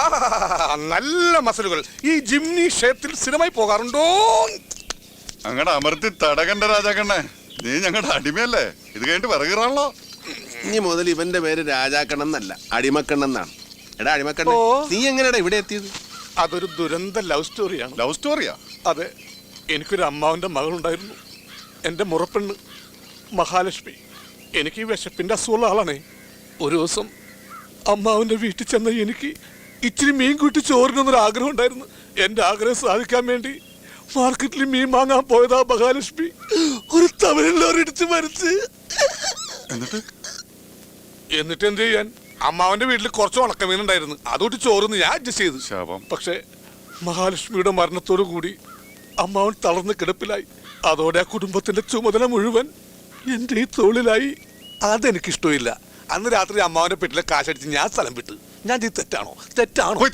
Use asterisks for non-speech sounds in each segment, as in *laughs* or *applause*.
ആ നല്ല മസലുകൾ. ഈ ജിംനി ക്ഷേത്രത്തിൽ സ്ഥിരമായി പോകാറുണ്ടോ? അങ്ങടെ അമർത്തി തടകണ്ട രാജാക്കണ്ണേ. നീ ഞങ്ങളുടെ അടിമയല്ലേ? ഇത് കഴിഞ്ഞിട്ട് വിറകിറാണല്ലോ. ഇനി മുതൽ ഇവന്റെ പേര് രാജാക്കണ്ണൻ എന്നല്ല അടിമക്കണ്ണൻ എടാ അടിമക്കണ്ണ നീ എങ്ങനെയാടാ ഇവിടെ എത്തിയത്? അതൊരു ദുരന്ത ലവ് സ്റ്റോറിയാണ്. ലവ് സ്റ്റോറിയാ? അതെ എനിക്കൊരു മകൾ മകളുണ്ടായിരുന്നു. എന്റെ മുറപ്പെണ്ണ് മഹാലക്ഷ്മി. എനിക്ക് ഈ വിശപ്പിന്റെ അസുഖമുള്ള ആളാണേ. ഒരു ദിവസം അമ്മാവിന്റെ വീട്ടിൽ ചെന്ന എനിക്ക് ഇച്ചിരി മീൻ കൂട്ടി ചോറിനൊന്നൊരു ആഗ്രഹം ഉണ്ടായിരുന്നു. എന്റെ ആഗ്രഹം സാധിക്കാൻ വേണ്ടി മാർക്കറ്റിൽ മീൻ വാങ്ങാൻ പോയതാ മഹാലക്ഷ്മി. ഒരു തമിഴ് ലോറി മരിച്ച്. എന്നിട്ട്? എന്നിട്ട് എന്ത് ചെയ്യാൻ? അമ്മാവന്റെ വീട്ടിൽ കുറച്ച് ഉണക്കമീൻ ഉണ്ടായിരുന്നു. അതുകൊണ്ട് ചോറുന്ന് ഞാൻ അഡ്ജസ്റ്റ് ചെയ്തു. ശാപം. പക്ഷേ മഹാലക്ഷ്മിയുടെ മരണത്തോടു കൂടി അമ്മാവൻ തളർന്ന് കിടപ്പിലായി. അതോടെ ആ കുടുംബത്തിന്റെ ചുമതല മുഴുവൻ എന്റെ ഈ തോളിലായി. അതെനിക്കിഷ്ടമില്ല. അന്ന് രാത്രി അമ്മാവന്റെ പെട്ടിലെ കാശടിച്ച് ഞാൻ സ്ഥലം വിട്ടു. ഞാൻ തെറ്റാണോ? തെറ്റാണോ? പോയി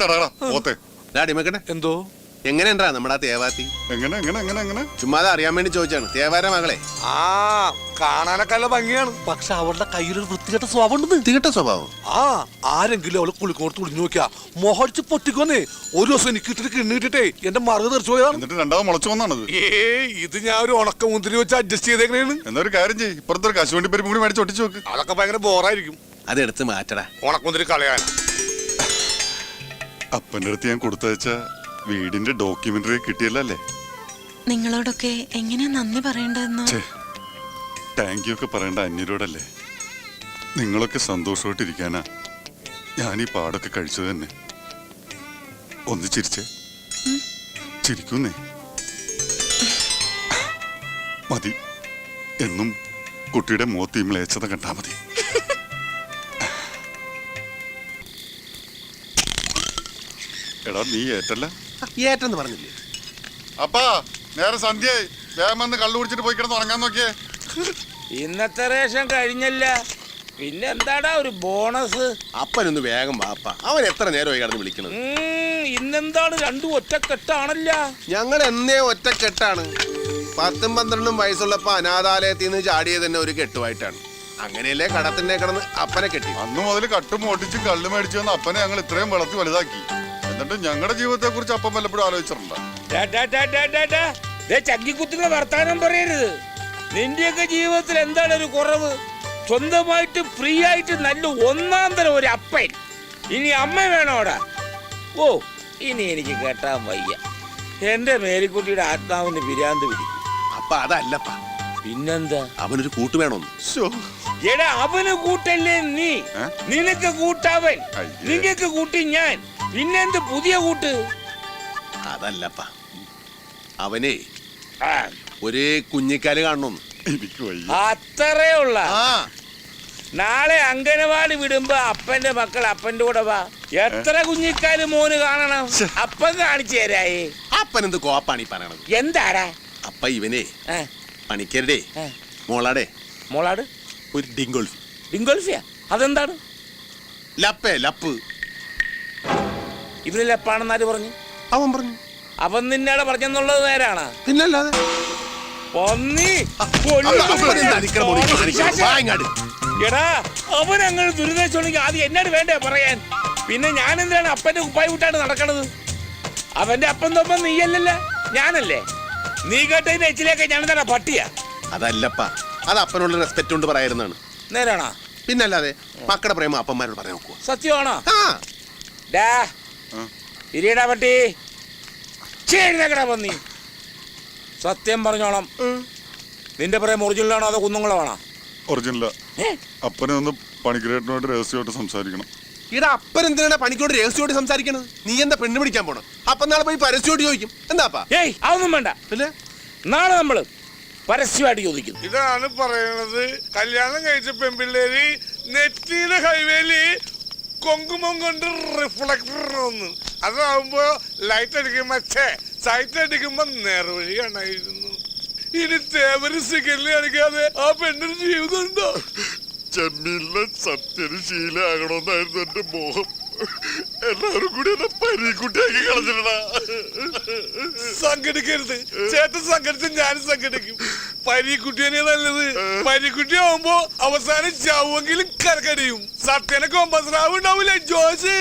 പോത്തെ. ഞാൻ എന്തോ? എങ്ങനെയുണ്ടാ നമ്മുടെ ആ തേവാത്തി? എങ്ങനെ എങ്ങനെ എങ്ങനെ എങ്ങനെ? ചുമ്മാതെ അറിയാൻ വേണ്ടി ചോദിച്ചാണ്. തേവാര മകളെ. ആ കാണാനൊക്കെ നല്ല ഭംഗിയാണ്. പക്ഷെ അവളുടെ കയ്യിലൊരു വൃത്തികെട്ട സ്വഭാവം ഉണ്ടെന്ന് തികട്ട സ്വഭാവം? ആ ആരെങ്കിലും അവളെ കുളിക്കോർത്ത് കുളിഞ്ഞു നോക്കിയാ മോഹടിച്ച് പൊട്ടിക്കൊന്നേ ഒരു ദിവസം എനിക്ക് ഇട്ടിട്ട് കിണ്ണിട്ടിട്ടേ എന്റെ മറുക തെറിച്ചു പോയതാണ്. എന്നിട്ട് രണ്ടാമത് മുളച്ചു വന്നാണത്. ഏ ഇത് ഞാൻ ഒരു ഉണക്ക മുന്തിരി വെച്ച് അഡ്ജസ്റ്റ് ചെയ്തേക്കണേന്ന് എന്നൊരു കാര്യം ചെയ്യ്. ഇപ്പുറത്തൊരു കശുവണ്ടി പരിപ്പ് കൂടി മേടിച്ച് ഒട്ടിച്ചു വെക്ക്. അതൊക്കെ ഭയങ്കര ബോറായിരിക്കും അതെടുത്ത് മാറ്റടാ. ഉണക്കമുന്തിരി കളയാൻ അപ്പന്റെ അടുത്ത് ഞാൻ കൊടുത്തയച്ച വീടിന്റെ ഡോക്യുമെന്ററി കിട്ടിയല്ലേ നിങ്ങളോടൊക്കെ എങ്ങനെയാ നന്ദി പറയേണ്ടതെന്ന്? താങ്ക് യു ഒക്കെ പറയേണ്ട അന്യരോടല്ലേ? നിങ്ങളൊക്കെ സന്തോഷമായിട്ടിരിക്കാനാ ഞാൻ ഈ പാടൊക്കെ കഴിച്ചത് തന്നെ. ഒന്ന് ചിരിച്ചേ. ചിരിക്കുന്നേ. മതി. എന്നും കുട്ടിയുടെ മുഖത്ത് ഈ മ്ലേച്ഛത കണ്ടാ മതി. എടാ നീ ഏറ്റല്ല. ഏറ്റെന്ന് പറഞ്ഞില്ലേ? അപ്പാ നേരെ സന്ധ്യയായി. വേഗം വന്ന് കള്ളു കുടിച്ചിട്ട് പോയി കിടന്ന് ഉറങ്ങാൻ നോക്കിയേ. ഇന്നത്തെ റേഷൻ കഴിഞ്ഞല്ല. പിന്നെ എന്താടാ ഒരു ബോണസ്? അപ്പനൊന്ന് വേഗം വാപ്പ അവൻ എത്ര നേരമായി കിടന്ന് വിളിക്കണത്? ഉം, ഇന്നെന്താണ് രണ്ടും ഒറ്റക്കെട്ടാണല്ല? ഞങ്ങൾ എന്നേ ഒറ്റക്കെട്ടാണ്. പത്തും പന്ത്രണ്ടും വയസ്സുള്ളപ്പോ അനാഥാലയത്തിൽ നിന്ന് ചാടിയത് തന്നെ ഒരു കെട്ടുമായിട്ടാണ് അങ്ങനെയല്ലേ കടത്തിന്റെ കിടന്ന് അപ്പനെ കെട്ടി. അന്ന് മുതൽ കട്ടും ഓട്ടിച്ചും കള്ളു മേടിച്ചു വന്ന അപ്പനെ ഞങ്ങൾ ഇത്രയും വളർത്തി വലുതാക്കി. എന്നിട്ട് ഞങ്ങളുടെ ജീവിതത്തെ കുറിച്ച് അപ്പം വല്ലപ്പോഴും ആലോചിച്ചിട്ടുണ്ടോ? ഡാ, ഡാ, ഡാ, ഡാ, ഡാ, ഡാ. ദേ വർത്താനം പറയരുത്. നിന്റെയൊക്കെ ജീവിതത്തിൽ എന്താണ് ഒരു കുറവ്? സ്വന്തമായിട്ട് ഫ്രീ ആയിട്ട് നല്ല ഒന്നാം തരം ഒരു അപ്പൻ. ഇനി അമ്മ വേണോടാ ഓ ഇനി എനിക്ക് കേട്ടാൻ വയ്യ. എന്റെ മേരിക്കുട്ടിയുടെ ആത്മാവിന് പിരാന്ത് പിടിക്കും അപ്പൊ അതല്ലപ്പാ. പിന്നെന്താ? അവനൊരു കൂട്ട് വേണമെന്ന് ശോ, എടാ അവന് കൂട്ടല്ലേ നീ? നിനക്ക് കൂട്ടാവൻ. നിങ്ങൾക്ക് നിങ്ങക്ക് കൂട്ടി ഞാൻ. പിന്നെന്ത് പുതിയ കൂട്ട്? അതല്ലപ്പ. അവനെ ആ, ഒരേ കുഞ്ഞിക്കാൽ കാണണം. അത്രേ ഉള്ള. നാളെ അങ്കനവാടി വിടുമ്പോ അപ്പന്റെ മക്കൾ അപ്പന്റെ കൂടെ വാ. എത്ര കുഞ്ഞിക്കാൽ മോന് കാണണം? അപ്പൻ കാണിച്ചു തരായേ. അപ്പനെന്ത് കോപ്പാണ് ഈ പറയണത്? എന്താടാ? അപ്പ ഇവനെ പണിക്കരുടെ മോളാടെ. മോളാട്? ഒരു ഡിങ്കോൾഫി. ഡിംഗോൾഫിയാ അതെന്താണ്? ലപ്പേ ലപ്പ്. എപ്പാണെന്നാര് പറഞ്ഞു അവൻ പറഞ്ഞു അവൻ നിന്നേടെ പറഞ്ഞെന്നുള്ളത് നേരാണ് പിന്നല്ലാതെ പന്നി എടാ അവൻ അങ്ങനെ ദുരിതച്ചുണ്ടെങ്കിൽ ആദ്യം എന്നോട് വേണ്ടേ പറയാൻ പിന്നെ ഞാൻ എന്തിനാണ് അപ്പന്റെ ഉപ്പായി വിട്ടാണ് നടക്കണത് അവന്റെ അപ്പൻ തൊപ്പം നീയല്ലല്ല ഞാനല്ലേ നീ കേട്ടതിന്റെ എച്ചിലേക്ക് ഞാൻ എന്താണ് പട്ടിയാ അതല്ലപ്പ അത് അപ്പനുള്ള റെസ്പെക്ട് കൊണ്ട് പറയായിരുന്നാണ് നേരാണോ പിന്നല്ലാതെ മക്കളുടെ പ്രേമ അപ്പന്മാരോട് പറയാൻ നോക്കുക സത്യമാണോ ഡാ. ഇരിയടാ പട്ടി. ചേഴുന്നേക്കടാ പന്നി. സത്യം പറഞ്ഞോളാം നിന്റെ പറയാൻ ഒറിജിനലാണോ അതോ കുന്നുങ്ങളാണോ ഒറിജിനല. അപ്പനെ ഒന്ന് പണിക്കരേട്ടനോട് രഹസ്യമായിട്ട് സംസാരിക്കണം. ഇടാ അപ്പൻ എന്തിനാ പണിക്കോട് രഹസ്യമായിട്ട് സംസാരിക്കണത്? നീ എന്താ പെണ്ണ് പിടിക്കാൻ പോണം? അപ്പൊ നാളെ പോയി പരസ്യമായിട്ട് ചോദിക്കും. എന്താപ്പാ ഏയ് അതൊന്നും വേണ്ട. പിന്നെ? നാളെ നമ്മൾ പരസ്യമായിട്ട് ചോദിക്കുന്നു ഇതാണ് പറയുന്നത് കല്യാണം കഴിച്ച പെൺപിള്ളേര് നെറ്റിയിലെ ഹൈവേയിൽ കൊങ്കുമം കൊണ്ട് റിഫ്ലക്ടർ ഒന്ന് അതാവുമ്പോ ലൈറ്റ് അടിക്കുമ്പോ ചേ സൈറ്റ് അടിക്കുമ്പോ നേർവഴി കാണായിരുന്നു. ഇനി തേവര് സിഗരറ്റ് അടിക്കാതെ ആ പെണ്ണിന് ജീവിതം ഉണ്ടോ ചെമ്മീനിലെ സത്യന് ശീലമാകണമെന്നായിരുന്നു എന്റെ മോഹം. എല്ലാവരും കൂടി എന്നെ പരീക്കുട്ടിയാക്കി കളഞ്ഞിട്ടാ. സംഘടിക്കരുത്. ചേട്ടൻ സംഘടിച്ച് ഞാനും സംഘടിക്കും. പരീക്കുട്ടിയെ നല്ലത്. പരീക്കുട്ടി ആവുമ്പോ അവസാനം ചാവുമെങ്കിലും കരക്കടിയും സത്യനെ കൊമ്പസ്രാവ് ഉണ്ടാവൂല ജോസ്?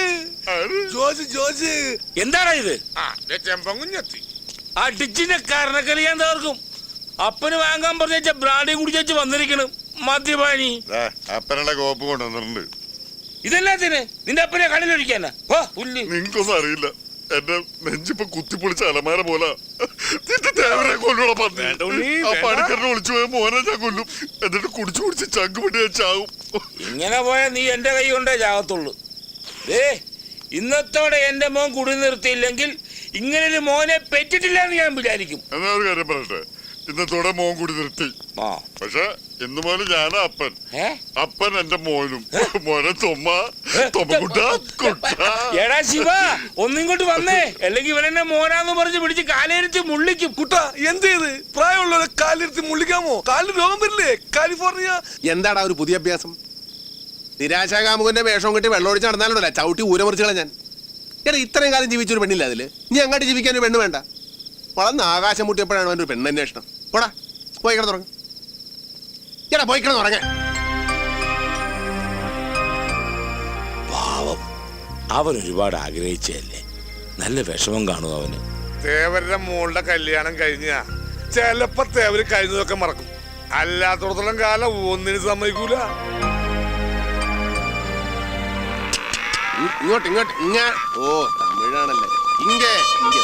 ജോസ് ജോസ്. എന്താണ് ഇത്? ആ ചെമ്പങ്കുഞ്ഞെത്തി അടിച്ചിന്റെ കരണക്കലി ഞാൻ തകർക്കും. അപ്പന് വാങ്ങാൻ പറഞ്ഞ ബ്രാഡി കുടിച്ചു വന്നിരിക്കണം. മദ്യപാനി അപ്പനുള്ള കോപ്പ് കൊണ്ടുവന്നിട്ടുണ്ട്. ഇതെല്ലാത്തിന് നിന്റെ അപ്പനെ കടലൊഴിക്കാനാ നിങ്ങൾക്കൊന്നും അറിയില്ല. എന്റെ നെഞ്ചിപ്പൊ കുത്തിപ്പൊളിച്ച അലമാര പോലെ. കൊല്ലൂടെ ആ പോയ മോനെ ഞാൻ കൊല്ലും. എന്നിട്ട് കുടിച്ചു കുടിച്ച് ചങ്ക് പിടി ഞാൻ ചാവും ഇങ്ങനെ പോയാൽ നീ എന്റെ കൈ കൊണ്ടേ ചാകത്തുള്ളൂ. ഏ ഇന്നത്തോടെ എന്റെ മോൻ കുടി നിർത്തിയില്ലെങ്കിൽ ഇങ്ങനൊരു മോനെ പെറ്റിട്ടില്ല എന്ന് ഞാൻ വിചാരിക്കും. എന്നാ ഒരു കാര്യം പറയട്ടെ? ഇന്നത്തോടെ മോൻ കൂടി നിർത്തി. ആ. പക്ഷെ ഇന്ന് മോന് ഞാനാ അപ്പൻ. ഏ? അപ്പൻ എന്റെ മോനും. മോനെ തൊമ്മ. തൊമ്മക്കുട്ട കുട്ട. എടാ ശിവ ഒന്നിങ്ങോട്ട് വന്നേ. അല്ലെങ്കിൽ ഇവനെന്നെ മോനാന്ന് പറഞ്ഞ് പിടിച്ച് കാലേരിച്ച് മുള്ളിക്കും. കുട്ട എന്ത് ചെയ്ത്? പ്രായമുള്ളവരെ കാലിരുത്തി മുള്ളിക്കാമോ? കാലിന് രോഗം വരില്ലേ? കാലിഫോർണിയ. എന്താടാ ഒരു പുതിയ അഭ്യാസം? നിരാശാകാമുകന്റെ വേഷം കെട്ടി വെള്ളമൊഴിച്ച് നടന്നാലുണ്ടല്ല? ചവിട്ടി ഊരമറിച്ച് ഞാൻ എടാ ഇത്രയും കാലം ജീവിച്ചൊരു പെണ്ണില്ല അതിൽ? നീ അങ്ങോട്ട് ജീവിക്കാൻ ഒരു പെണ്ണ് വേണ്ട. വളർന്ന് ആകാശം മുട്ടിയപ്പോഴാണ് അവന്റെ ഒരു പെണ്ണന്വേഷണം പോടാ പോയി കിടന്നുറങ്ങ എടാ പോയി കിടന്നുറങ്ങ പാവം. അവൻ ഒരുപാട് ആഗ്രഹിച്ചല്ലേ നല്ല വിഷമം കാണും അവന്. തേവരുടെ മോളുടെ കല്യാണം കഴിഞ്ഞ ചിലപ്പോ തേവര് കഴിഞ്ഞതൊക്കെ മറക്കും. അല്ലാത്തടത്തോളം കാലം ഒന്നിനും സമ്മതിക്കൂല. ഇങ്ങോട്ട് ഇങ്ങോട്ട് ഇങ്ങ ഓ തമിഴാണല്ലേ. ഇങ്ങേ ഇങ്ങേ.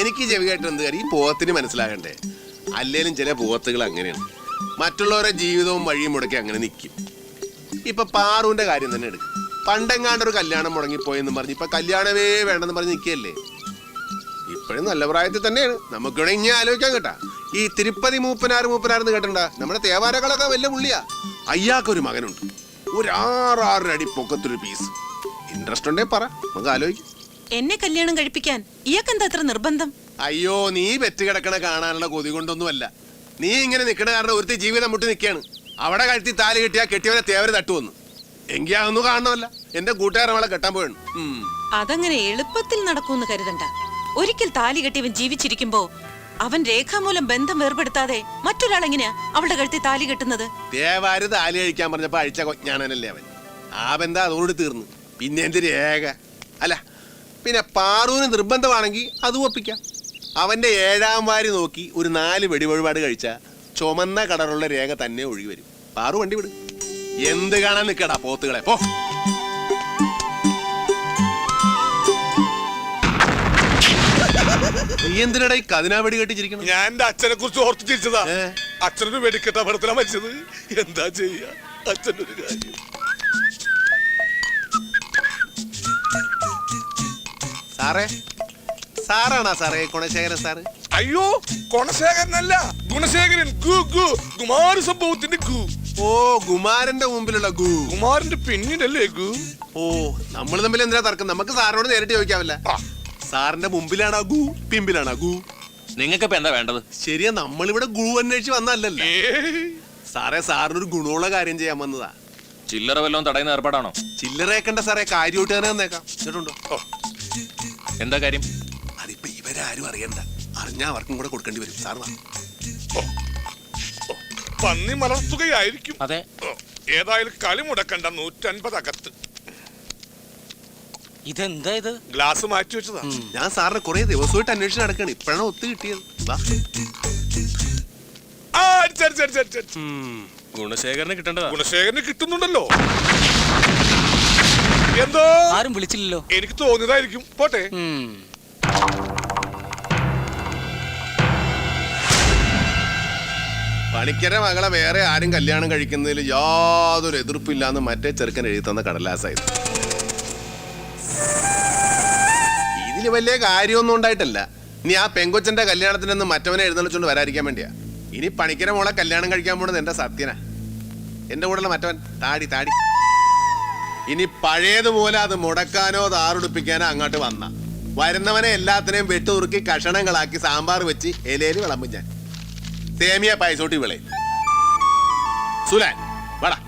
എനിക്ക് ചെവി കേട്ട് എന്ത് കാര്യം ഈ പോത്തിന് മനസ്സിലാകണ്ടേ? അല്ലേലും ചില പോത്തുകൾ അങ്ങനെയാണ്. മറ്റുള്ളവരുടെ ജീവിതവും വഴിയും മുടക്കി അങ്ങനെ നിൽക്കും ഇപ്പൊ പാറുവിന്റെ കാര്യം തന്നെ എടുക്കും. പണ്ടെങ്ങാണ്ട് ഒരു കല്യാണം മുടങ്ങിപ്പോയെന്ന് പറഞ്ഞ് ഇപ്പൊ കല്യാണമേ വേണ്ടെന്ന് പറഞ്ഞ് നിൽക്കുകയല്ലേ? ഇപ്പോഴും നല്ല പ്രായത്തിൽ തന്നെയാണ്. നമുക്ക് വേണമെങ്കിൽ ഇനി ആലോചിക്കാൻ കേട്ടാ. ഈ തിരുപ്പതി മൂപ്പനാറ് മൂപ്പനാറെന്ന് കേട്ടണ്ട നമ്മുടെ തേവാരകളൊക്കെ വലിയ പുള്ളിയാ. അയ്യാക്കൊരു മകനുണ്ട്. ഒരു അടി പൊക്കത്തൊരു പീസ് ഇൻട്രസ്റ്റ് ഉണ്ടേ പറ. നമുക്ക് ആലോചിക്കാം. എന്നെ കല്യാണം കഴിപ്പിക്കാൻ ഇയാക്കെന്താ അത്ര നിർബന്ധം? അയ്യോ നീ പെറ്റ് കിടക്കണ കാണാനുള്ള കൊതി കൊണ്ടൊന്നുമല്ല. നീ ഇങ്ങനെ നിൽക്കണ കാരണം ഒരുത്തി ജീവിതം മുട്ടി നിൽക്കുകയാണ് അവിടെ കഴുത്തി താൽ കിട്ടിയാ കെട്ടിയവരെ തേവര് തട്ടുവന്നു. എങ്കിൽ അതൊന്നും കാണണമല്ല. എന്റെ കൂട്ടുകാരൻ അവളെ കെട്ടാൻ പോയാണ് അതങ്ങനെ എളുപ്പത്തിൽ നടക്കൂന്ന് കരുതണ്ട. ഒരിക്കൽ താലി കെട്ടിയവൻ ജീവിച്ചിരിക്കുമ്പോ അവൻ രേഖാമൂലം ബന്ധം വേർപെടുത്താതെ മറ്റൊരാൾ എങ്ങനെയാ അവളുടെ കഴുത്തി താലി കെട്ടുന്നത്? ദേവാര് താലി കഴിക്കാൻ പറഞ്ഞപ്പോ അഴിച്ച കൊഞ്ഞാണനല്ലേ അവൻ. ആ ബന്ധം അതോട് തീർന്നു. പിന്നെ എന്ത് രേഖ? അല്ല പിന്നെ പാറുവിന് നിർബന്ധമാണെങ്കിൽ അതും ഒപ്പിക്കാം. അവന്റെ ഏഴാം വാരി നോക്കി ഒരു നാല് വെടിവഴിപാട് കഴിച്ചാൽ ചുമന്ന കടറുള്ള രേഖ തന്നെ ഒഴുകി വരും. പാറു വണ്ടി വിട്. എന്ത് കാണാൻ നിൽക്കടാ പോത്തുകളെ? പോ. എന്തിനടാ ഈ കതിനാ വെടി കെട്ടിച്ചിരിക്കണം? ഞാൻ എന്റെ അച്ഛനെ കുറിച്ച് ഓർത്ത് ചിരിച്ചതാ? അച്ഛനൊരു വെടിക്കെട്ട അപകടത്തിലാ മരിച്ചത്. എന്താ ചെയ്യാ? അച്ഛന്റെ ഒരു കാര്യം. സാറേ? സാറാണാ സാറേ ഗുണശേഖരൻ സാറ്? അയ്യോ കൊണശേഖരനല്ല ഗുണശേഖരൻ ഗു ഗു. കുമാര സംഭവത്തിന്റെ ഗു. ഓ കുമാരന്റെ മുമ്പിലുള്ള ഗു. കുമാരന്റെ പിന്നിലല്ലേ ഗു? ഓ നമ്മൾ തമ്മിൽ എന്തിനാ തർക്കം? നമുക്ക് സാറിനോട് നേരിട്ട് ചോദിക്കാമല്ല. ആ. സാറിന്റെ മുമ്പിലാണോ ഗു? പിമ്പിലാണോ ഗു? നിങ്ങൾക്ക് ഇപ്പൊ എന്താ വേണ്ടത്? ശരിയാ നമ്മളിവിടെ ഗു അന്വേഷിച്ച് വന്നല്ലല്ലോ. സാറേ സാറിനൊരു ഗുണമുള്ള കാര്യം ചെയ്യാൻ വന്നതാ. ചില്ലറ വല്ലതും തടയുന്ന ഏർപ്പാടാണോ? ചില്ലറേക്കണ്ട സാറേ കാര്യമായിട്ട് തന്നെ വന്നേക്കാം. കേട്ടുണ്ടോ ഓ, എന്താ കാര്യം? അതിപ്പോ ഇവരാരും അറിയണ്ട. അറിഞ്ഞാ അവർക്കും കൂടെ കൊടുക്കേണ്ടി വരും. സാർ. പന്നി മലർത്തുകയായിരിക്കും അതെ. ഏതായാലും കളി മുടക്കണ്ട നൂറ്റൻപത് അകത്ത്. ഇതെന്താ ഇത്? ഗ്ലാസ് മാറ്റി വെച്ചതാ. ഞാൻ സാറിനെ കുറെ ദിവസമായിട്ട് അന്വേഷിച്ച് നടക്കാണ്. ഇപ്പോഴാണ് ഒത്തു കിട്ടിയത്. ഗുണശേഖരന് കിട്ടേണ്ടതാ. ഗുണശേഖരന് കിട്ടുന്നുണ്ടല്ലോ. എന്തോ? ആരും വിളിച്ചില്ലല്ലോ. എനിക്ക് തോന്നിയതായിരിക്കും. പോട്ടെ. പണിക്കര മകളെ വേറെ ആരും കല്യാണം കഴിക്കുന്നതിൽ യാതൊരു എതിർപ്പില്ലാന്ന് മറ്റേ ചെറുക്കൻ എഴുതി തന്ന കടലാസായത് ഇതിന് വലിയ കാര്യമൊന്നും ഉണ്ടായിട്ടല്ല. ഇനി ആ പെങ്കൊച്ചന്റെ കല്യാണത്തിനൊന്നും മറ്റവനെ എഴുന്നള്ളിച്ചോണ്ട് വരാതിരിക്കാൻ വേണ്ടിയാ. ഇനി പണിക്കര മോളെ കല്യാണം കഴിക്കാൻ പോണത് എന്റെ സത്യനാ. എന്റെ കൂടെയുള്ള മറ്റവൻ താടി താടി. ഇനി പഴയതുപോലെ അത് മുടക്കാനോ താറുടിപ്പിക്കാനോ അങ്ങോട്ട് വന്ന. വരുന്നവനെ എല്ലാത്തിനെയും വെട്ടുറുക്കി കഷണങ്ങളാക്കി സാമ്പാർ വെച്ച് ഇലയിൽ വിളമ്പും ഞാൻ. സേമിയ പായസോട്ടി വിളയും. സുലാൻ വടാ.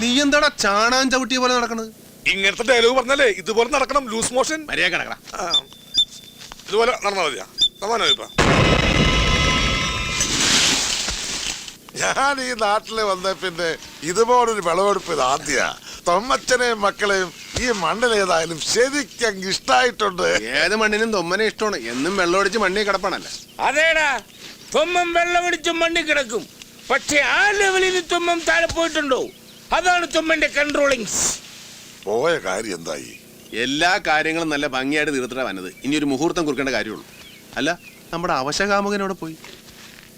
നീ എന്താടാ ചാണാൻ ചവിട്ടിയ പോലെ നടക്കണത്? ഇങ്ങനത്തെ ഡയലോഗ് പറഞ്ഞാലേ ഇതുപോലെ നടക്കണം ലൂസ് മോഷൻ മര്യാദ കിടക്കടാ ഇതുപോലെ നടന്നാൽ മതിയാ. സമാനോ ഞാൻ ഈ നാട്ടിൽ വന്ന പിന്നെ ഇതുപോലൊരു വിളവെടുപ്പ് ഇത് ആദ്യ. തൊമ്മച്ചനെയും മക്കളെയും ഈ മണ്ണിലേതായാലും ശരിക്കും ഇഷ്ടായിട്ടുണ്ട്. ഏത് മണ്ണിനും തൊമ്മനെ ഇഷ്ടമാണ്. എന്നും വെള്ളമടിച്ച് മണ്ണി കിടപ്പാണല്ലോ? അതേടാ തൊമ്മം വെള്ളമടിച്ചും മണ്ണി കിടക്കും. പക്ഷെ ആ ലെവലിൽ തൊമ്മം താഴെ പോയിട്ടുണ്ടോ? അതാണ് തൊമ്മന്റെ കൺട്രോളിങ്സ് പോയ കാര്യം എന്തായി? എല്ലാ കാര്യങ്ങളും നല്ല ഭംഗിയായിട്ട് തീർത്തിട്ടാ വന്നത്. ഇനി ഒരു മുഹൂർത്തം കുറിക്കേണ്ട കാര്യമുള്ളൂ. അല്ല നമ്മുടെ അവശകാമുകനോട് പോയി?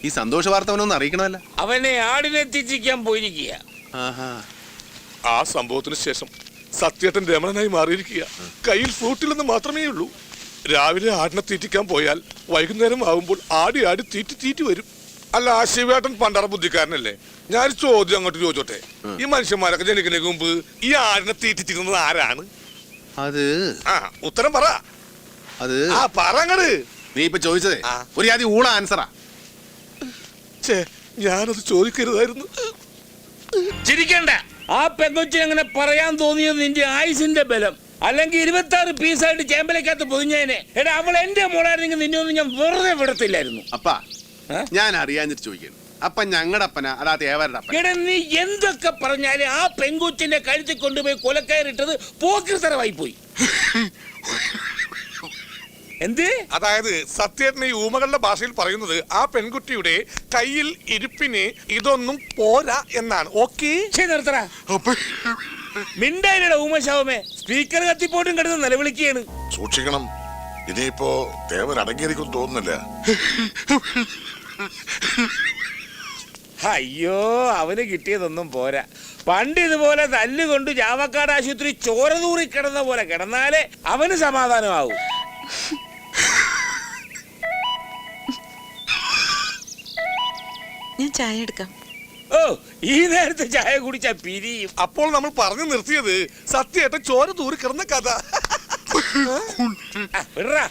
ഈ സന്തോഷ വാർത്ത അവനൊന്ന് അറിയിക്കണമല്ല. അവനെ ആടിനെ തിരിച്ചിക്കാൻ പോയിരിക്കുക ആഹാ. ആ സംഭവത്തിന് ശേഷം സത്യേട്ടൻ രമണനായി മാറിയിരിക്കുക കയ്യിൽ ഫ്രൂട്ടില്ലെന്ന് മാത്രമേ ഉള്ളൂ. രാവിലെ ആടിനെ തീറ്റിക്കാൻ പോയാൽ വൈകുന്നേരം ആവുമ്പോൾ ആടി ആടി തീറ്റി തീറ്റി വരും. അല്ല ആ ശിവേട്ടൻ പണ്ടറ ബുദ്ധിക്കാരനല്ലേ? ഞാൻ ചോദ്യം അങ്ങോട്ട് ചോദിച്ചോട്ടെ? ഈ മനുഷ്യന്മാരൊക്കെ ജനിക്കുന്നതിന് മുമ്പ് ഈ ആടിനെ തീറ്റിച്ചിരുന്നത് ആരാണ്? അത് ആ ഉത്തരം പറ. അത് ആ പറഞ്ഞത് നീ ഇപ്പൊ ചോദിച്ചതേ? ഒരു ആദ്യം ഊള ആൻസറാ. ഛേ ഞാനത് ചോദിക്കരുതായിരുന്നു. ചിരിക്കണ്ട. ആ പെങ്കൊച്ചി അങ്ങനെ പറയാൻ തോന്നിയത് നിന്റെ ആയുസിന്റെ ബലം. അല്ലെങ്കിൽ ഇരുപത്തി ആറ് പീസായിട്ട് ചേമ്പലക്കകത്ത് പൊതിഞ്ഞേനെ എടാ അവൾ എന്റെ മോളായിരുന്നെങ്കിൽ നിന്നെ ഒന്നും ഞാൻ വെറുതെ വിടത്തില്ലായിരുന്നു. അപ്പാ ഏ? ഞാൻ അറിയാഞ്ഞിട്ട് ചോദിക്കുന്നു. അപ്പ ഞങ്ങളുടെ അപ്പന അതാ തേവരുടെ അപ്പൻ എടാ നീ എന്തൊക്കെ പറഞ്ഞാലും ആ പെങ്കൊച്ചിന്റെ കഴുത്തിൽ കൊണ്ടുപോയി കൊലക്കയറിട്ടത് പോക്കിർത്തരമായി പോയി. *laughs* എന്ത്? അതായത് സത്യത്തിന് ഈ ഊമകളുടെ ഭാഷയിൽ പറയുന്നത് ആ പെൺകുട്ടിയുടെ കയ്യിൽ ഇരിപ്പിന് ഇതൊന്നും പോരാ എന്നാണ്. ഓക്കെ? നിർത്തറ മിണ്ടായിരടാ ഊമശാവമേ. സ്പീക്കർ കത്തിപ്പോട്ടും കിടന്ന് നിലവിളിക്കുകയാണ്. സൂക്ഷിക്കണം. ഇനിയിപ്പോ ദേവൻ അടങ്ങിയിരിക്കും തോന്നുന്നില്ല. അയ്യോ അവന് കിട്ടിയതൊന്നും പോരാ. പണ്ട് ഇതുപോലെ തല്ലുകൊണ്ട് ജാവക്കാട് ആശുപത്രി ചോര തൂറി കിടന്ന പോലെ കിടന്നാലേ അവന് സമാധാനമാവും. ഞാൻ ചായ എടുക്കാം. ഓ ഈ നേരത്തെ ചായ കുടിച്ചാ പിരിയും. അപ്പോൾ നമ്മൾ പറഞ്ഞു നിർത്തിയത് സത്യമായിട്ട് ചോര തൂറി കിടന്ന കഥ. ആ, വിട്രാ.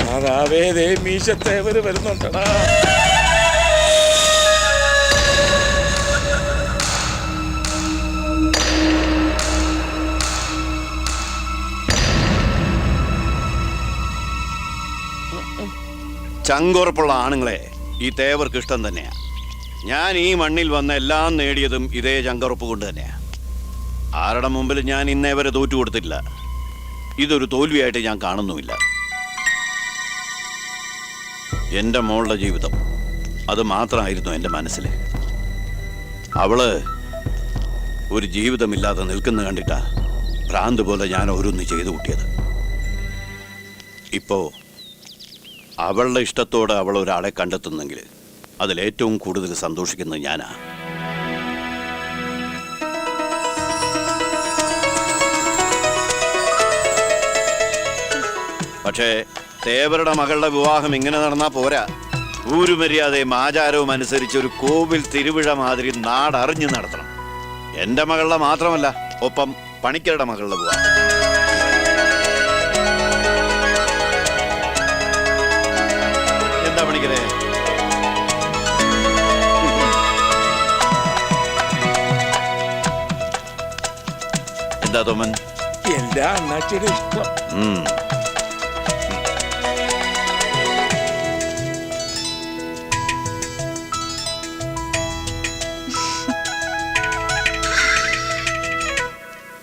മാതാവേ ദേ മീശത്തേവര് വരുന്നുണ്ടടാ ചങ്കുറപ്പുള്ള ആണുങ്ങളെ ഈ തേവർക്ക് ഇഷ്ടം തന്നെയാ. ഞാൻ ഈ മണ്ണിൽ വന്ന എല്ലാം നേടിയതും ഇതേ ചങ്കുറപ്പ് കൊണ്ട് തന്നെയാ. ആരുടെ മുമ്പിൽ ഞാൻ ഇന്നേ വരെ തോറ്റു കൊടുത്തില്ല ഇതൊരു തോൽവിയായിട്ട് ഞാൻ കാണുന്നുമില്ല. എന്റെ മോളുടെ ജീവിതം അത് മാത്രമായിരുന്നു എന്റെ മനസ്സിൽ അവൾ ഒരു ജീവിതമില്ലാതെ നിൽക്കുന്ന കണ്ടിട്ടാ ഭ്രാന്ത് പോലെ ഞാൻ ഓരോന്ന് ചെയ്തു കൂട്ടിയത്. ഇപ്പോ അവളുടെ ഇഷ്ടത്തോടെ അവൾ ഒരാളെ കണ്ടെത്തുന്നെങ്കിൽ അതിലേറ്റവും കൂടുതൽ സന്തോഷിക്കുന്നത് ഞാനാ. പക്ഷേ തേവരുടെ മകളുടെ വിവാഹം ഇങ്ങനെ നടന്നാ പോരാ. ഊരുമര്യാദയും ആചാരവും അനുസരിച്ച് ഒരു കോവിൽ തിരുവിഴ മാതിരി നാടറിഞ്ഞു നടത്തണം. എന്റെ മകളുടെ മാത്രമല്ല ഒപ്പം പണിക്കരുടെ മകളുടെ വിവാഹം. എന്താ തോമൻ? എല്ലാ അണ്ണാച്ചിയുടെ ഇഷ്ടം.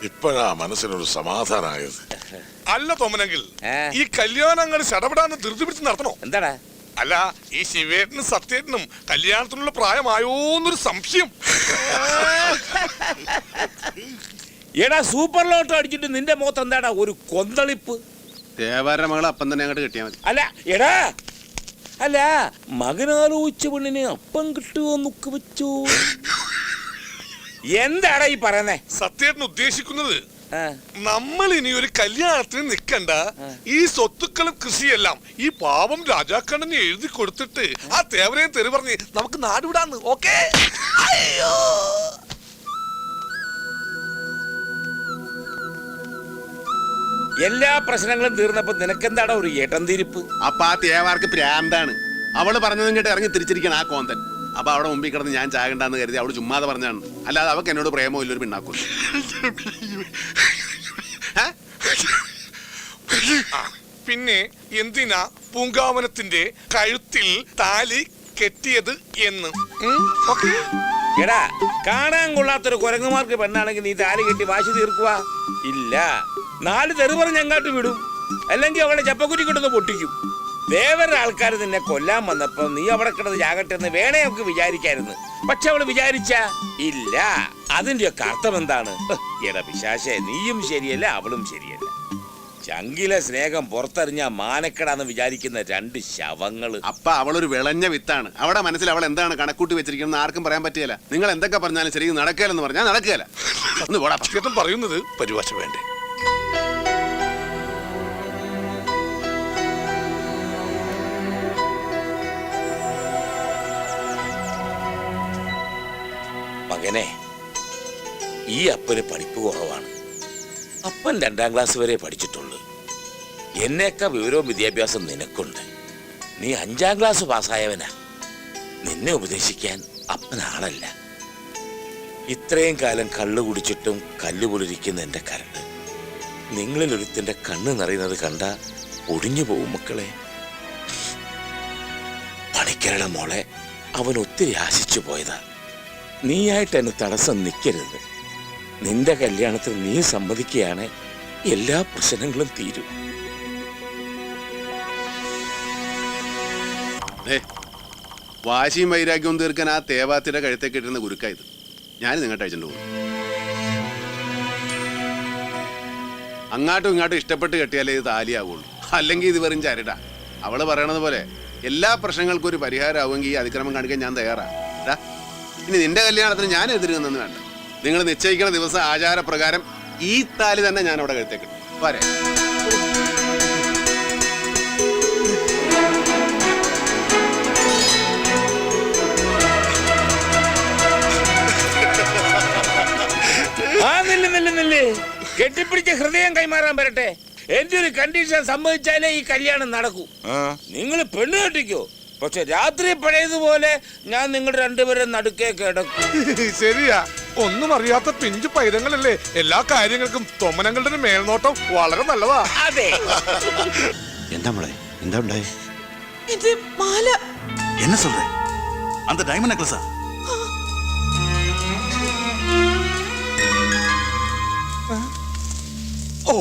ഇപ്പോഴാ മനസ്സിനൊരു സമാധാനമായത് അല്ല തോമനെങ്കിൽ? ഈ കല്യാണം അങ്ങോട്ട് ചടപടാന്ന് ധൃതി പിടിച്ച് നടത്തണോ? എന്താടാ? അല്ല ഈ ശിവേട്ടനും സത്യേട്ടനും കല്യാണത്തിനുള്ള പ്രായമായോന്നൊരു സംശയം. എടാ സൂപ്പർ ലോട്ടോ അടിച്ചിട്ട് നിന്റെ മുഖത്ത് എന്താടാ? ഒരു കൊന്തളിപ്പ്. ദേവാരുടെ മകൾ അപ്പം തന്നെ അങ്ങോട്ട് കിട്ടിയാൽ മതി. അല്ല എടാ. അല്ല മകനാലോചിച്ച പെണ്ണിന് അപ്പം കിട്ടുമോ നോക്ക് വെച്ചു? എന്താടാ ഈ പറയുന്നേ? സത്യേട്ടൻ ഉദ്ദേശിക്കുന്നത് ആ, നമ്മൾ ഇനി ഒരു കല്യാണത്തിന് നിൽക്കണ്ട ഈ സ്വത്തുക്കളും കൃഷിയെല്ലാം ഈ പാവം രാജാക്കണ്ണന് എഴുതി കൊടുത്തിട്ട് ആ തേവരെയും തെറി പറഞ്ഞ് നമുക്ക് നാടുവിടാന്ന് ഓക്കേ? അയ്യോ! എല്ലാ പ്രശ്നങ്ങളും തീർന്നപ്പോ നിനക്കെന്താടാ ഒരു ഏട്ടം തിരിപ്പ്? അപ്പൊ ആ തേവാർക്ക് പ്രാന്താണ്. അവൾ പറഞ്ഞതും കേട്ട് ഇറങ്ങി തിരിച്ചിരിക്കണം ആ കോന്തൻ. അപ്പൊ അവിടെ മുമ്പിൽ കിടന്ന് ഞാൻ ചാകണ്ടെന്ന് കരുതി അവൾ ചുമ്മാതെ പറഞ്ഞാണ് അല്ലാതെ അവക്ക് എന്നോട് പ്രേമോ ഇല്ലൊരു പിണ്ണാക്കും. പിന്നെ എന്തിനാ പൂങ്കാവനത്തിന്റെ കഴുത്തിൽ താലി കെട്ടിയത് എന്ന്? ഓക്കേ? എടാ കാണാൻ കൊള്ളാത്തൊരു കുരങ്ങുമാർക്ക് പെണ്ണാണെങ്കിൽ നീ താലി കെട്ടി വാശി തീർക്കുക ഇല്ല. നാല് തെറി പറഞ്ഞ് അങ്ങാട്ട് വിടും. അല്ലെങ്കിൽ അവളെ ചപ്പക്കുറ്റി കിട്ടുന്ന പൊട്ടിക്കും. വേവരുടെ ആൾക്കാർ നിന്നെ കൊല്ലാൻ വന്നപ്പോ നീ അവിടെ കിടന്ന് ജാകട്ടെ എന്ന് വേണേ നമുക്ക് വിചാരിക്കായിരുന്നു. പക്ഷെ അവൾ വിചാരിച്ച ഇല്ല. അതിന്റെയൊക്കെ അർത്ഥം എന്താണ്? എടാ പിശാശേ നീയും ശരിയല്ല അവളും ശരിയല്ല? ചങ്കിലെ സ്നേഹം പുറത്തെറിഞ്ഞ മാനക്കെടാന്ന് വിചാരിക്കുന്ന രണ്ട് ശവങ്ങൾ. അപ്പ അവളൊരു വിളഞ്ഞ വിത്താണ്. അവിടെ മനസ്സിൽ അവൾ എന്താണ് കണക്കൂട്ടി വെച്ചിരിക്കുന്നത് ആർക്കും പറയാൻ പറ്റിയല്ല. നിങ്ങൾ എന്തൊക്കെ പറഞ്ഞാലും ശരി നടക്കുകയില്ലെന്ന് പറഞ്ഞാൽ നടക്കുകയല്ല. ഒന്ന് പോടാ പറയുന്നത് പരിഭാഷ വേണ്ടേ? മകനെ ഈ അപ്പന് പഠിപ്പ് കുറവാണ്. അപ്പൻ രണ്ടാം ക്ലാസ് വരെ പഠിച്ചിട്ടുള്ളൂ എന്നേക്കാ വിവരവും വിദ്യാഭ്യാസം നിനക്കുണ്ട്. നീ അഞ്ചാം ക്ലാസ് പാസ്സായവനാ. നിന്നെ ഉപദേശിക്കാൻ അപ്പൻ ആളല്ല ഇത്രയും കാലം കള്ളു കുടിച്ചിട്ടും കല്ല് പൊളിരിക്കുന്ന എന്റെ കരട്. നിങ്ങളിൽ ഒരുത്തിന്റെ കണ്ണ് നിറയുന്നത് കണ്ട ഒടിഞ്ഞു പോവും മക്കളെ. പണിക്കരുടെ മോളെ അവൻ ഒത്തിരി ആശിച്ചു പോയതാ. നീയായിട്ട് എന്നെ തടസ്സം നിൽക്കരുത് നിന്റെ കല്യാണത്തിന് നീ സമ്മതിക്കുകയാണ് എല്ലാ പ്രശ്നങ്ങളും തീരും. വാശിയും വൈരാഗ്യവും തീർക്കാൻ ആ തേവാത്തിയുടെ കഴുത്തേക്ക് ഇട്ടിരുന്ന ഗുരുക്കായത് ഞാൻ നിങ്ങോട്ട് അയച്ചിട്ട് പോകും അങ്ങാട്ടും ഇങ്ങാട്ടും ഇഷ്ടപ്പെട്ട് കെട്ടിയാലേ ഇത് താലിയാവുള്ളൂ. അല്ലെങ്കിൽ ഇത് വെറും ചരടാ. അവൾ പറയണത് പോലെ എല്ലാ പ്രശ്നങ്ങൾക്കും ഒരു പരിഹാരമാവുമെങ്കിൽ ഈ അതിക്രമം കാണിക്കാൻ ഞാൻ തയ്യാറാണ് ഇനി നിന്റെ കല്യാണത്തിന് ഞാൻ എതിരുന്നെന്ന് വേണ്ട. നിങ്ങൾ നിശ്ചയിക്കുന്ന ദിവസം ആചാരപ്രകാരം ഈ താലി തന്നെ ഞാൻ അവിടെ കഴുത്തേക്ക് വരെ കെട്ടിപ്പിടിച്ച ഹൃദയം കൈമാറാൻ വരട്ടെ. എന്റെ ഒരു കണ്ടീഷൻ സംഭവിച്ചാലേ ഈ കല്യാണം നടക്കൂ. നിങ്ങൾ പെണ്ണ് കെട്ടിക്കോ. പക്ഷെ രാത്രി പഴയതുപോലെ ഞാൻ നിങ്ങൾ രണ്ടുപേരും നടുക്കേ കിടക്കും *laughs* ശരിയാ ഒന്നും അറിയാത്ത പിഞ്ചു പൈതങ്ങളല്ലേ എല്ലാ കാര്യങ്ങൾക്കും തൊമ്മനങ്ങളുടെ ഒരു മേൽനോട്ടം വളരെ നല്ലതാ അതെ *laughs* എന്താ മോളെ എന്താ ഉണ്ടായി ഇത് മാല என்ன சொல்ற அந்த டைமண்ட் நெக்லஸா ഓ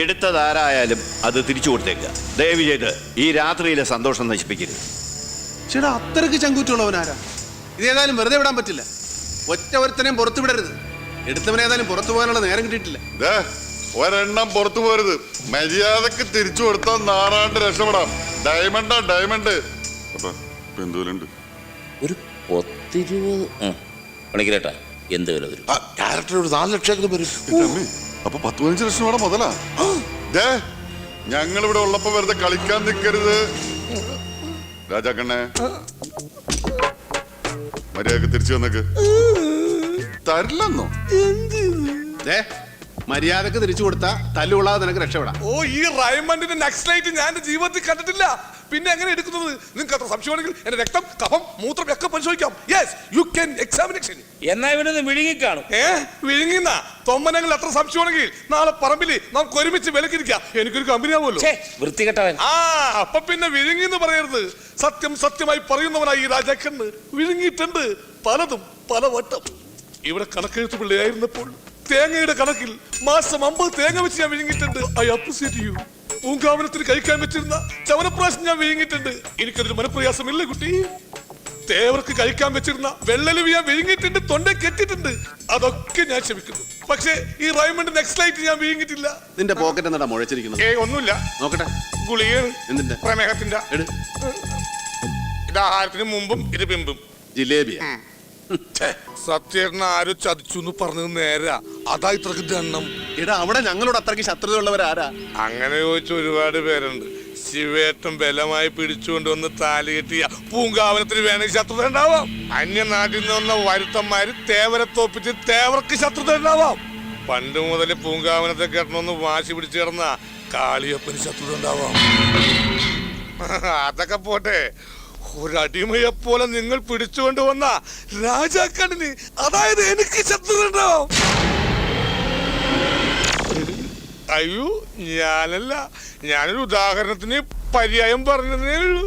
എടുത്തതാരായാലും അത് തിരിച്ചു കൊടുത്തേക്കുക ദയവ് ചെയ്ത് ഈ രാത്രിയിലെ സന്തോഷം നശിപ്പിക്കരുത്. ചേട്ടാ അത്രയ്ക്ക് ചങ്കൂറ്റുള്ളവനാരാ? ഇത് ഏതായാലും വെറുതെ വിടാൻ പറ്റില്ല. ഒറ്റ ഒരുത്തനെയും പുറത്തു വിടരുത് എടുത്തവനേതായാലും പുറത്തു പോകാനുള്ള നേരം കിട്ടിയിട്ടില്ല. ദേ, ഒരെണ്ണം പുറത്തു പോരുത്. മര്യാദയ്ക്ക് തിരിച്ചു കൊടുത്താൽ നാറാണ്ട് രക്ഷപ്പെടാം. ഡയമണ്ടാ ഡയമണ്ട്. അപ്പൊ ബന്ധുവിലുണ്ട് ഒരു പത്തിരുപത് പണിക്കരേട്ടാ എന്ത് വില വരും? ക്യാരക്ടർ ഒരു നാല് ലക്ഷം വരും. അപ്പൊ പത്ത് പതിനഞ്ച് ലക്ഷം വേണം മുതലാ? ദേ ഞങ്ങൾ ഇവിടെ ഉള്ളപ്പോ വെറുതെ കളിക്കാൻ നിൽക്കരുത് രാജാക്കണ്ണേ മര്യാദയ്ക്ക് തിരിച്ചു വന്നേക്ക്. തരില്ലെന്നോ? ദേ മര്യാദയ്ക്ക് തിരിച്ചു കൊടുത്താ തല്ലുകൊള്ളാതെ നിനക്ക് രക്ഷപ്പെടാം. ഓ ഈ റൈമണ്ടിന്റെ നക്സലൈറ്റ് ഞാൻ എന്റെ ജീവിതത്തിൽ കണ്ടിട്ടില്ല. പിന്നെ എങ്ങനെ എടുക്കുന്നത്? നിങ്ങൾക്ക് അത്ര സംശയമാണെങ്കിൽ എന്റെ രക്തം കഫം മൂത്രം ഒക്കെ പരിശോധിക്കാം. യെസ് യു ക്യാൻ എക്സാമിനേഷൻ എന്നാ ഇവനൊന്ന് വിഴുങ്ങിക്കാണും. ഏ വിഴുങ്ങുന്ന? തൊമ്മനങ്ങൾ അത്ര സംശയമാണെങ്കിൽ നാളെ പറമ്പിൽ നമുക്ക് ഒരുമിച്ച് വിലക്കിരിക്കാം. എനിക്കൊരു കമ്പനി ആവുമല്ലോ വൃത്തി വൃത്തികെട്ടവൻ. ആ അപ്പൊ പിന്നെ വിഴുങ്ങി എന്ന് പറയരുത്. സത്യം സത്യമായി പറയുന്നവനായി ഈ രാജാക്കന്ന് വിഴുങ്ങിയിട്ടുണ്ട് പലതും പല വട്ടം ഇവിടെ കണക്കെഴുത്ത് പിള്ളയായിരുന്നപ്പോൾ തേങ്ങയുടെ കണക്കിൽ മാസം അമ്പത് തേങ്ങ വെച്ച് ഞാൻ വിഴുങ്ങിയിട്ടുണ്ട്. ഐ അപ്രിസിയേറ്റ് യു പൂങ്കാവനത്തിന് കഴിക്കാൻ വെച്ചിരുന്ന ചവനപ്രാശം ഞാൻ വിഴുങ്ങിയിട്ടുണ്ട്. എനിക്കൊരു മനപ്രയാസമില്ല കുട്ടി. തേവർക്ക് കഴിക്കാൻ വെച്ചിരുന്ന വെള്ളലുവി ഞാൻ വിഴുങ്ങിയിട്ടുണ്ട് തൊണ്ട കെട്ടിയിട്ടുണ്ട്. അതൊക്കെ ഞാൻ ക്ഷമിക്കുന്നു. പക്ഷേ ഈ റൈമണ്ട് നെക്സ്റ്റ് ലൈറ്റ് ഞാൻ വിഴുങ്ങിയിട്ടില്ല. നിന്റെ പോക്കറ്റ് എന്താ മുഴച്ചിരിക്കുന്നത്? ഏ ഒന്നുമില്ല. നോക്കട്ടെ. ഗുളികയാണ് എന്തിന്റെ പ്രമേഹത്തിന്റെ ഇത് ആഹാരത്തിന് മുമ്പും ഇത് പിമ്പും. ജിലേബിയാ. സത്യേട്ടൻ ആരോ ചതിച്ചു എന്ന് പറഞ്ഞത് നേരാ. അതാ ഇത്രക്ക് ദണ്ണം എടാ അവിടെ ഞങ്ങളോട് അത്രയ്ക്ക് ശത്രുതയുള്ളവരാരാ? അങ്ങനെ ചോദിച്ച ഒരുപാട് പേരുണ്ട്. ശിവേട്ടൻ ബലമായി പിടിച്ചുകൊണ്ടുവന്ന് താലി കെട്ടിയ പൂങ്കാവനത്തിന് വേണമെങ്കിൽ ശത്രുത ഉണ്ടാവാം. അന്യനാട്ടിൽ നിന്ന് വന്ന വരുത്തന്മാര് തേവരെ തോപ്പിച്ച് തേവർക്ക് ശത്രുത ഉണ്ടാവാം. പണ്ട് മുതൽ പൂങ്കാവനത്തെ കെട്ടണമെന്ന് വാശി പിടിച്ചു കിടന്ന കാളിയപ്പന് ശത്രുത ഉണ്ടാവാം. *laughs* അതൊക്കെ പോട്ടെ. ഒരടിമയെ പോലെ നിങ്ങൾ പിടിച്ചുകൊണ്ട് വന്ന രാജാക്കണിന് അതായത് എനിക്ക് ശത്രുണ്ടോ അയ്യോ ഞാനല്ല. ഞാനൊരു ഉദാഹരണത്തിന് പര്യായം പറഞ്ഞതേ ഉള്ളൂ.